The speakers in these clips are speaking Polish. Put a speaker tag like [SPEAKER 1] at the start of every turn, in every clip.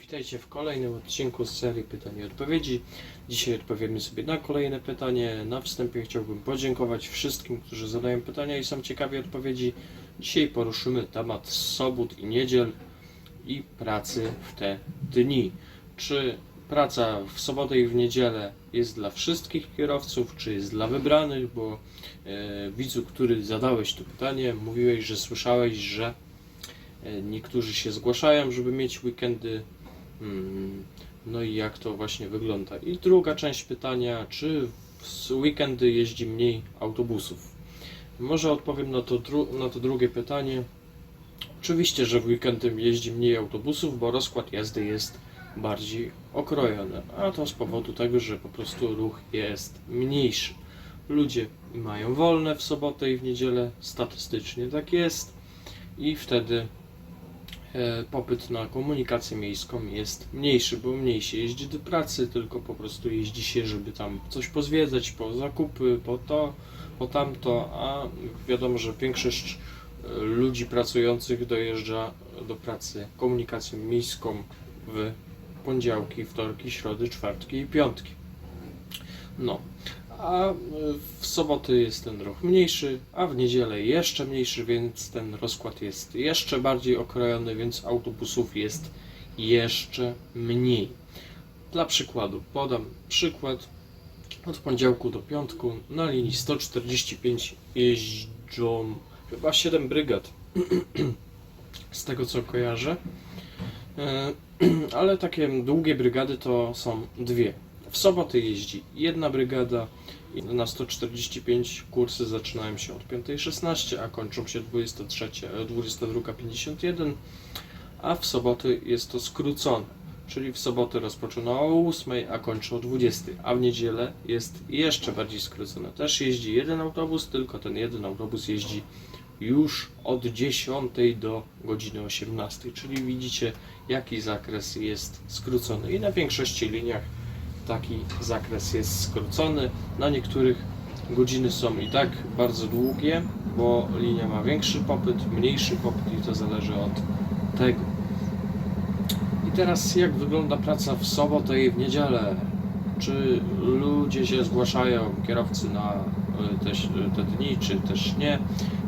[SPEAKER 1] Witajcie w kolejnym odcinku z serii pytań i odpowiedzi. Dzisiaj odpowiemy sobie na kolejne pytanie. Na wstępie chciałbym podziękować wszystkim, którzy zadają pytania i są ciekawi odpowiedzi. Dzisiaj poruszymy temat sobót i niedziel i pracy w te dni. Czy praca w sobotę i w niedzielę jest dla wszystkich kierowców, czy jest dla wybranych? Bo e, widzu, który zadałeś to pytanie, mówiłeś, że słyszałeś, że Niektórzy się zgłaszają, żeby mieć weekendy. Mm, No i jak to właśnie wygląda? I druga część pytania, czy w weekendy jeździ mniej autobusów? Może odpowiem na to, na to drugie pytanie. Oczywiście, że w weekendy jeździ mniej autobusów, bo rozkład jazdy jest bardziej okrojony, a to z powodu tego, że po prostu ruch jest mniejszy. Ludzie mają wolne w sobotę i w niedzielę, statystycznie tak jest i wtedy e, popyt na komunikację miejską jest mniejszy, bo mniej się jeździ do pracy, tylko po prostu jeździ się, żeby tam coś pozwiedzać, po zakupy, po to, po tamto, a wiadomo, że większość e, ludzi pracujących dojeżdża do pracy komunikacją miejską w poniedziałki, wtorki, środy, czwartki i piątki. No, a w soboty jest ten ruch mniejszy, a w niedzielę jeszcze mniejszy, więc ten rozkład jest jeszcze bardziej okrojony, więc autobusów jest jeszcze mniej. Dla przykładu podam przykład. Od poniedziałku do piątku na linii 145 jeżdżą chyba 7 brygad. Z tego co kojarzę. E, Ale takie długie brygady to są dwie. W soboty jeździ jedna brygada, na 145 kursy zaczynają się od 5.16, a kończą się 23, e, 22.51, a w soboty jest to skrócone, czyli w soboty rozpoczyna o 8, a kończy o 20, a w niedzielę jest jeszcze bardziej skrócone. Też jeździ jeden autobus, tylko ten jeden autobus jeździ już od 10 do godziny 18, czyli widzicie jaki zakres jest skrócony i na większości liniach taki zakres jest skrócony. Na niektórych godziny są i tak bardzo długie, bo linia ma większy popyt, mniejszy popyt i to zależy od tego. I teraz jak wygląda praca w sobotę i w niedzielę? Czy ludzie się zgłaszają, kierowcy na y, te, te dni, czy też nie?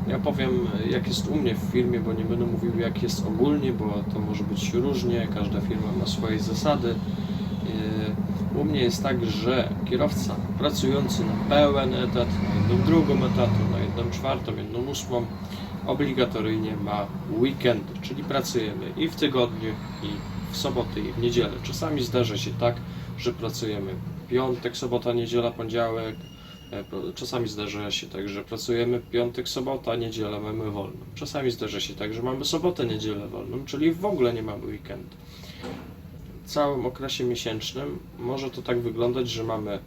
[SPEAKER 1] Ja powiem jak jest u mnie w firmie, bo nie będę mówił jak jest ogólnie, bo to może być różnie, każda firma ma swoje zasady. U mnie jest tak, że kierowca pracujący na pełen etat, na jedną drugą etatu, na jedną czwartą, jedną ósmą, obligatoryjnie ma weekendy, czyli pracujemy i w tygodniu, i w sobotę, i w niedzielę. Czasami zdarza się tak, że pracujemy piątek, sobota, niedziela, poniedziałek. E, Czasami zdarza się tak, że pracujemy piątek, sobota, niedzielę mamy wolną. Czasami zdarza się tak, że mamy sobotę, niedzielę wolną, czyli w ogóle nie mamy weekendu całym okresie miesięcznym może to tak wyglądać, że mamy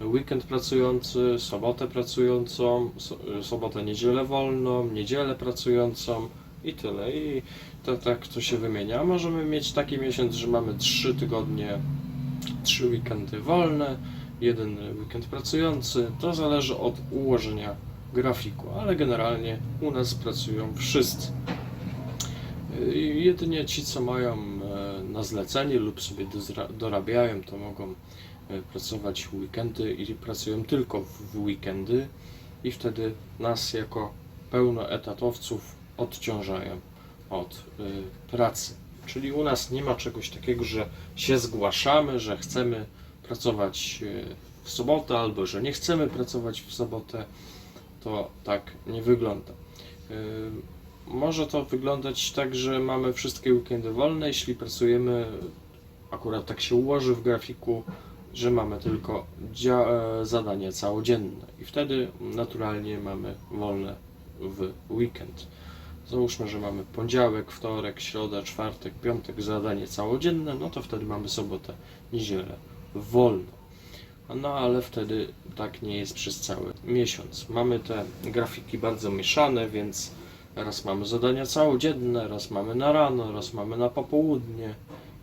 [SPEAKER 1] weekend pracujący, sobotę pracującą, so, sobotę, niedzielę wolną, niedzielę pracującą i tyle. I to, tak to się wymienia. Możemy mieć taki miesiąc, że mamy trzy tygodnie, trzy weekendy wolne, jeden weekend pracujący. To zależy od ułożenia grafiku, ale generalnie u nas pracują wszyscy. Y, Jedynie ci, co mają na zlecenie lub sobie dorabiają, to mogą e, pracować w weekendy i pracują tylko w weekendy i wtedy nas jako pełnoetatowców odciążają od y, pracy. Czyli u nas nie ma czegoś takiego, że się zgłaszamy, że chcemy pracować y, w sobotę albo że nie chcemy pracować w sobotę. To tak nie wygląda. Może to wyglądać tak, że mamy wszystkie weekendy wolne, jeśli pracujemy, akurat tak się ułoży w grafiku, że mamy tylko e, zadania całodzienne i wtedy naturalnie mamy wolne w weekend. Załóżmy, że mamy poniedziałek, wtorek, środa, czwartek, piątek zadanie całodzienne, no to wtedy mamy sobotę, niedzielę wolno. No ale wtedy tak nie jest przez cały miesiąc. Mamy te grafiki bardzo mieszane, więc Raz mamy zadania całodzienne, raz mamy na rano, raz mamy na popołudnie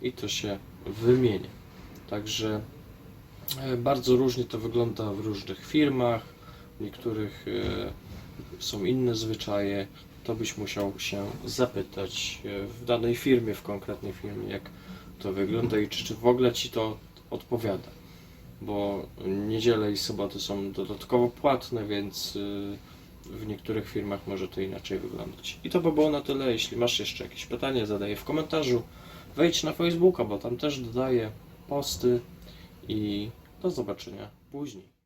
[SPEAKER 1] i to się wymienia. Także e, bardzo różnie to wygląda w różnych firmach. W niektórych e, są inne zwyczaje. To byś musiał się zapytać e, w danej firmie, w konkretnej firmie, jak to wygląda i czy, czy w ogóle Ci to odpowiada. Bo niedziele i soboty są dodatkowo płatne, więc w niektórych firmach może to inaczej wyglądać. I to by było na tyle. Jeśli masz jeszcze jakieś pytanie, zadaję w komentarzu. Wejdź na Facebooka, bo tam też dodaję posty i do zobaczenia później.